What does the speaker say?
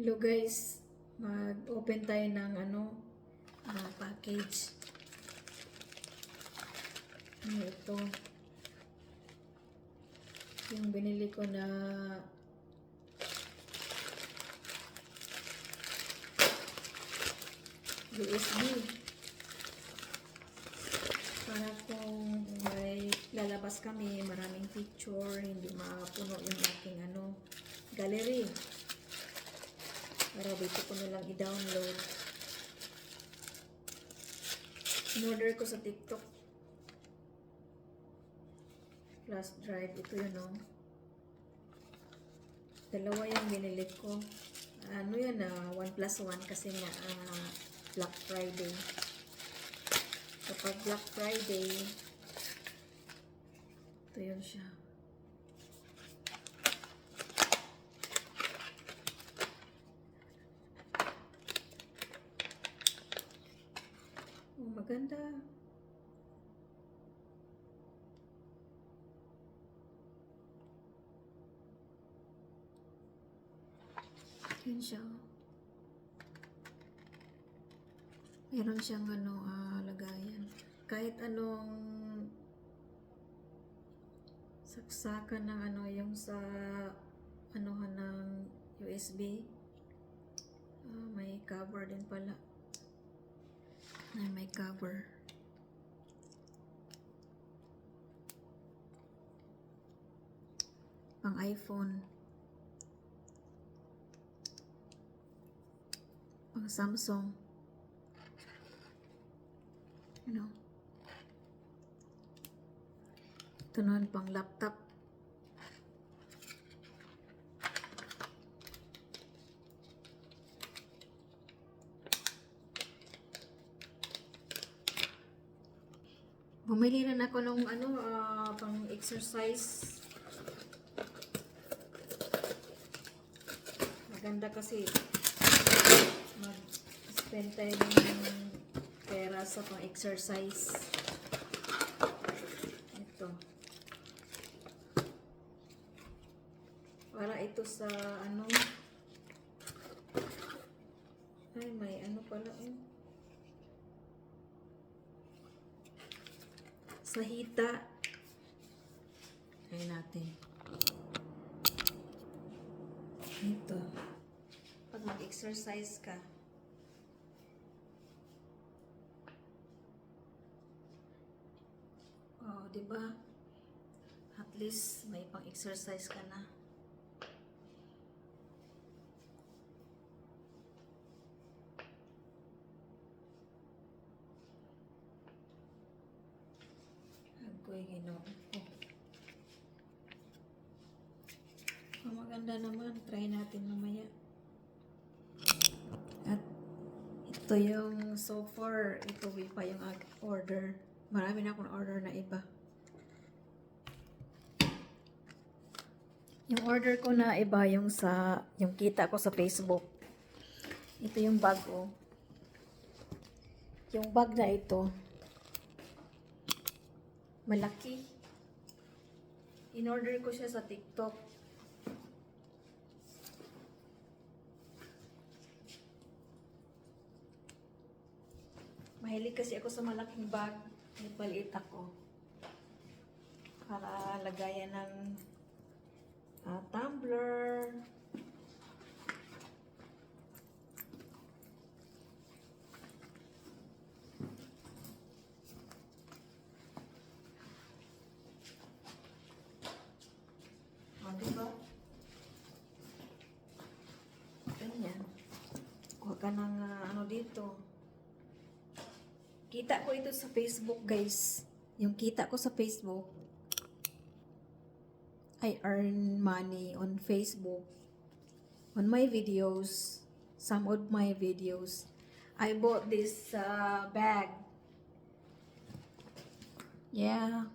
Hello guys, mag-open tayo ng ano, ah, package. Ano ito? Yung binili ko na USB. Para kung may lalabas kami, maraming picture, hindi mapuno yung aking ano, gallery. Para dito ko na lang i-download. In-order ko sa TikTok. Flash drive. Ito yun, no? Dalawa yung binili ko. Ano yan, ah, 1 plus 1 kasi nga ah, Black Friday. Kapag Black Friday, ito yun siya. Maganda. Yun siya. Meron siyang ano, ah, lagayan. Kahit anong saksakan ng ano, yung sa anuhan ng USB. Ah, may cover din pala. Ay, may cover. Pang iPhone. Pang Samsung. Ano? Ito naman pang laptop. Bumili rin ako ng ano, ah, pang exercise. Maganda kasi mag-spend tayo ng pera sa pang exercise. Ito. Para ito sa ano. Ay, may ano pala eh. Sa hita. Try natin. Ito. Pag mag-exercise ka, Oh, 'di ba? At least may pang-exercise ka na. Agoy ginoo ko. Oh, maganda naman. Try natin mamaya. At ito yung so far, ito pa yung order. Marami na akong order na iba. Yung order ko na iba yung sa, yung kita ko sa Facebook. Ito yung bag ko. Yung bag na ito, malaki. In-order ko siya sa TikTok. Mahilig kasi ako sa malaking bag. Nagpaliit ako. Para lagayan ng ah, tumbler. Ka ng ah, ano dito. Kita ko ito sa Facebook, guys. Yung kita ko sa Facebook, I earn money on Facebook. On my videos, some of my videos, I bought this uh, bag. Yeah.